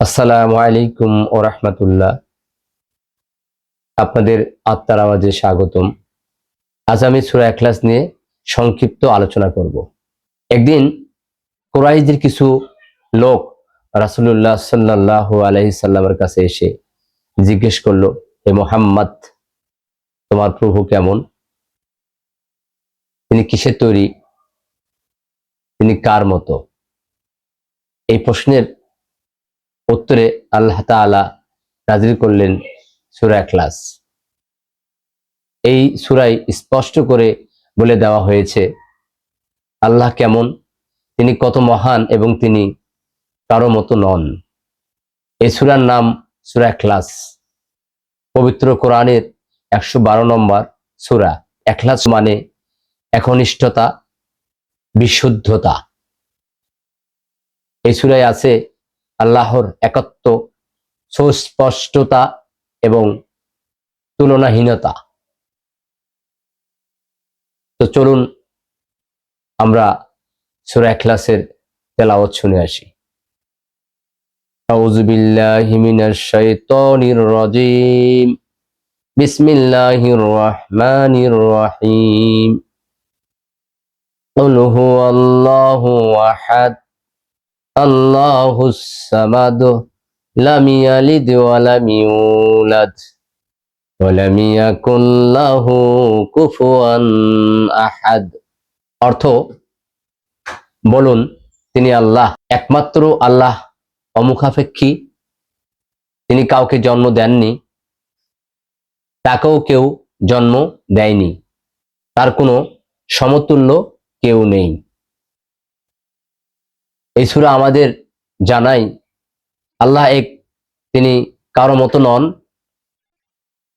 আসসালামু আলাইকুম ও রহমতুল্লাহ। আপনাদের আত্মার আওয়াজে স্বাগতম। আজ আমি সুরা এখলাস নিয়ে সংক্ষিপ্ত আলোচনা করব। একদিন কোরাইজের কিছু লোক রাসুলুল্লাহ সাল্লাহ আলহি সাল্লামের কাছে এসে জিজ্ঞেস করল, হে মোহাম্মদ, তোমার প্রভু কেমন? তিনি কিসের তৈরি? তিনি কার মতো? এই প্রশ্নের উত্তরে আল্লাহ তাআলা নাজির করলেন সুরা ক্লাস এই সুরাই স্পষ্ট করে বলে দেওয়া হয়েছে, আল্লাহ কেমন, তিনি কত মহান এবং তিনি কারও মতো নন। এই সুরার নাম সুরা ক্লাস পবিত্র কোরআনের একশো বারো নম্বর সুরা। এখলাস মানে একনিষ্ঠতা, বিশুদ্ধতা। এই সুরায় আছে আল্লাহর একত্ব সুস্পষ্টতা এবং তুলনাহীনতা তো চলুন আমরা সুরা এখলাসের তেলাওয়াত শুনে আসি أعوذ بالله من الشيطان الرجيم بسم الله الرحمن الرحيم قل هو الله أحد আল্লাহুস সামাদ, লাম ইয়ালিদ ওয়া আহাদ। অর্থ, বলুন, তিনি আল্লাহ, একমাত্র আল্লাহ, অমুখাপেক্ষী। তিনি কাউকে জন্ম দেননি, তাকেও কেউ জন্ম দেয়নি। তার কোনো সমতুল্য কেউ নেই। এই সুরা আমাদের জানাই। আল্লাহ এক তিনি কারও মতো নন,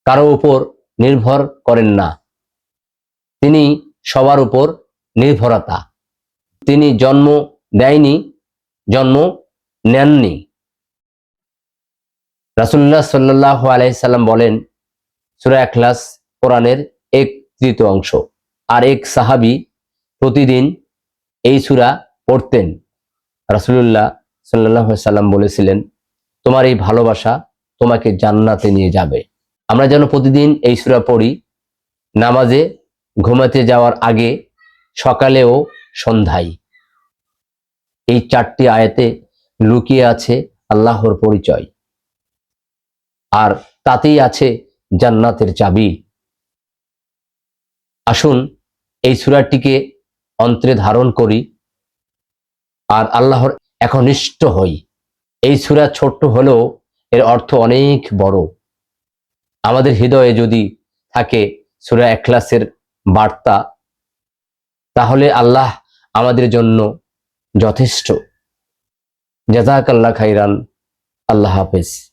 কারও উপর নির্ভর করেন না। তিনি সবার উপর নির্ভরতা। তিনি জন্ম দেয়নি, জন্ম নেননি। রাসুল্লাহ সাল্লাহ আলাইসাল্লাম বলেন, সুরা এখলাস কোরআনের এক তৃতীয় অংশ আর এক সাহাবি প্রতিদিন এই সুরা পড়তেন। রাসুল্লাহ সাল্লাহ সাল্লাম বলেছিলেন, তোমার এই ভালোবাসা তোমাকে জান্নাতে নিয়ে যাবে। আমরা যেন প্রতিদিন এই সুরা পড়ি, নামাজে ঘুমাতে যাওয়ার আগে সকালে ও সন্ধ্যায়। এই চারটি আয়াতে লুকিয়ে আছে আল্লাহর পরিচয়। আর তাতেই আছে জান্নাতের চাবি। আসুন এই সুরাটিকে অন্ত্রে ধারণ করি। আর আল্লাহর একনিষ্ঠ হই। এই সুরা ছোট্ট হলেও এর অর্থ অনেক বড়। আমাদের হৃদয়ে যদি থাকে সুরা এখলাসের বার্তা, তাহলে আল্লাহ আমাদের জন্য যথেষ্ট। জাজাক আল্লাহ খাইরান আল্লাহ হাফেজ।